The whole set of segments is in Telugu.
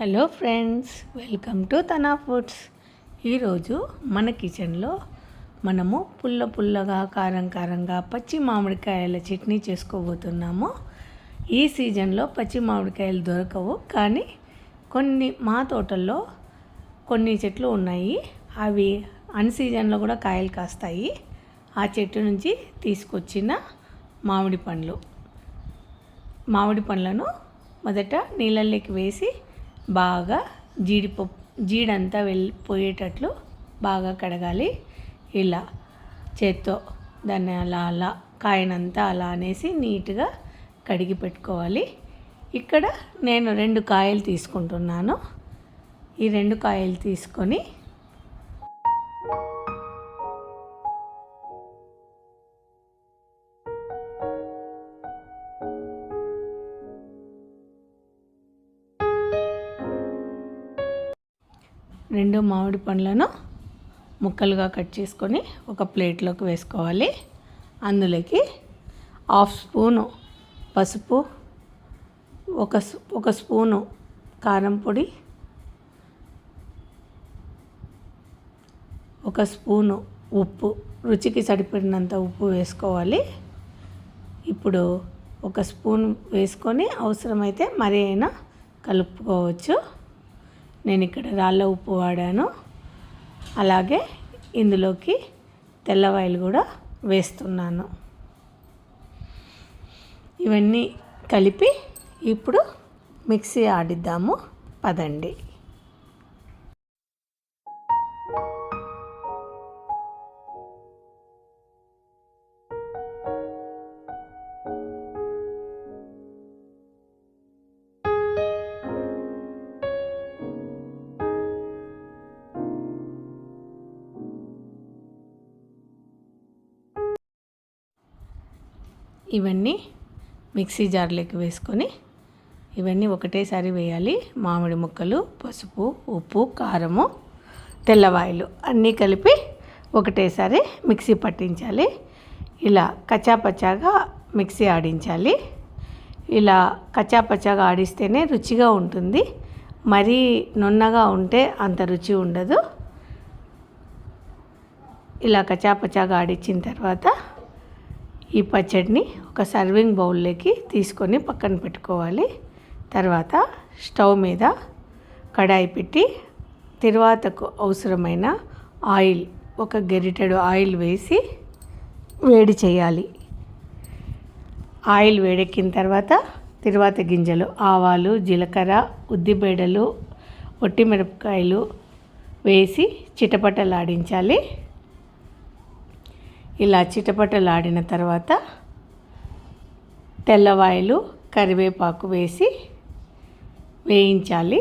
Hello friends welcome to Tana foods. ఈరోజు మన కిచెన్లో మనము పుల్ల పుల్లగా కారం కారంగా పచ్చి మామిడికాయల చట్నీ చేసుకోబోతున్నాము. ఈ సీజన్లో పచ్చి మామిడికాయలు దొరకవు కానీ కొన్ని మా తోటల్లో కొన్ని చెట్లు ఉన్నాయి. అవి అన్ సీజన్లో కూడా కాయలు కాస్తాయి. ఆ చెట్టు నుంచి తీసుకొచ్చిన మామిడి పండ్లు. మామిడి పండ్లను మొదట నీళ్ళల్లోకి వేసి బాగా జీడిపప్పు జీడంతా వెళ్ళిపోయేటట్లు బాగా కడగాలి. ఇలా చేత్తో దాన్ని అలా అలా కాయనంతా అలా అనేసి నీట్గా కడిగి పెట్టుకోవాలి. ఇక్కడ నేను రెండు కాయలు తీసుకుంటున్నాను. ఈ రెండు కాయలు తీసుకొని రెండు మామిడి పండ్లను ముక్కలుగా కట్ చేసుకొని ఒక ప్లేట్లోకి వేసుకోవాలి. అందులోకి హాఫ్ స్పూను పసుపు ఒక ఒక స్పూను కారం పొడి ఒక స్పూను ఉప్పు రుచికి సరిపడినంత ఉప్పు వేసుకోవాలి. ఇప్పుడు ఒక స్పూన్ వేసుకొని అవసరమైతే మరీ అయినా కలుపుకోవచ్చు. నేను ఇక్కడ రాళ్ళ ఉప్పు వాడాను. అలాగే ఇందులోకి తెల్లవాయిలు కూడా వేస్తున్నాను. ఇవన్నీ కలిపి ఇప్పుడు మిక్సీ ఆడిద్దాము. పదండి. ఇవన్నీ మిక్సీ జార్లోకి వేసుకొని ఇవన్నీ ఒకటేసారి వేయాలి. మామిడి ముక్కలు పసుపు ఉప్పు కారము తెల్లవాయిలు అన్నీ కలిపి ఒకటేసారి మిక్సీ పట్టించాలి. ఇలా కచ్చాపచ్చాగా మిక్సీ ఆడించాలి. ఇలా కచ్చాపచ్చాగా ఆడిస్తేనే రుచిగా ఉంటుంది. మరీ నున్నగా ఉంటే అంత రుచి ఉండదు. ఇలా కచాపచాగా ఆడించిన తర్వాత ఈ పచ్చడిని ఒక సర్వింగ్ బౌల్లోకి తీసుకొని పక్కన పెట్టుకోవాలి. తర్వాత స్టవ్ మీద కడాయి పెట్టి తిరువాతకు అవసరమైన ఆయిల్ ఒక గెరిటెడు ఆయిల్ వేసి వేడి చేయాలి. ఆయిల్ వేడెక్కిన తర్వాత తిరువాత గింజలు ఆవాలు జీలకర్ర ఉద్దిబేడలు ఒట్టిమిరపకాయలు వేసి చిటపటలాడించాలి. ఇలా చిటపటలాడిన తర్వాత తెల్లవాయలు కరివేపాకు వేసి వేయించాలి.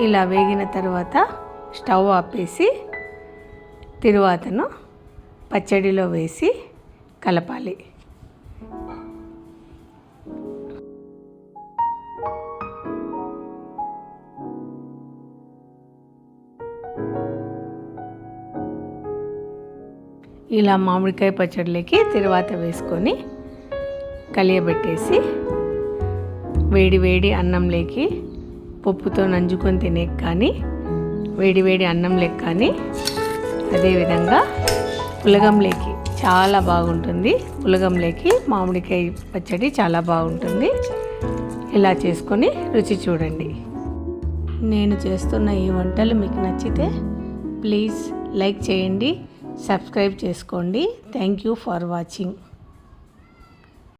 ఇలా వేగిన తర్వాత స్టవ్ ఆపేసి తిరువాతను పచ్చడిలో వేసి కలపాలి. ఇలా మామిడికాయ పచ్చడిలోకి తిరువాత వేసుకొని కలియబెట్టేసి వేడి వేడి అన్నంలోకి పప్పుతో నంజుకొని తినే కానీ వేడివేడి అన్నం లెక్క కానీ అదేవిధంగా పులగంలేకి చాలా బాగుంటుంది. పులగంలేకి మామిడికాయ పచ్చడి చాలా బాగుంటుంది. ఇలా చేసుకొని రుచి చూడండి. నేను చేస్తున్న ఈ వంటలు మీకు నచ్చితే ప్లీజ్ లైక్ చేయండి సబ్స్క్రైబ్ చేసుకోండి. Thank you for watching.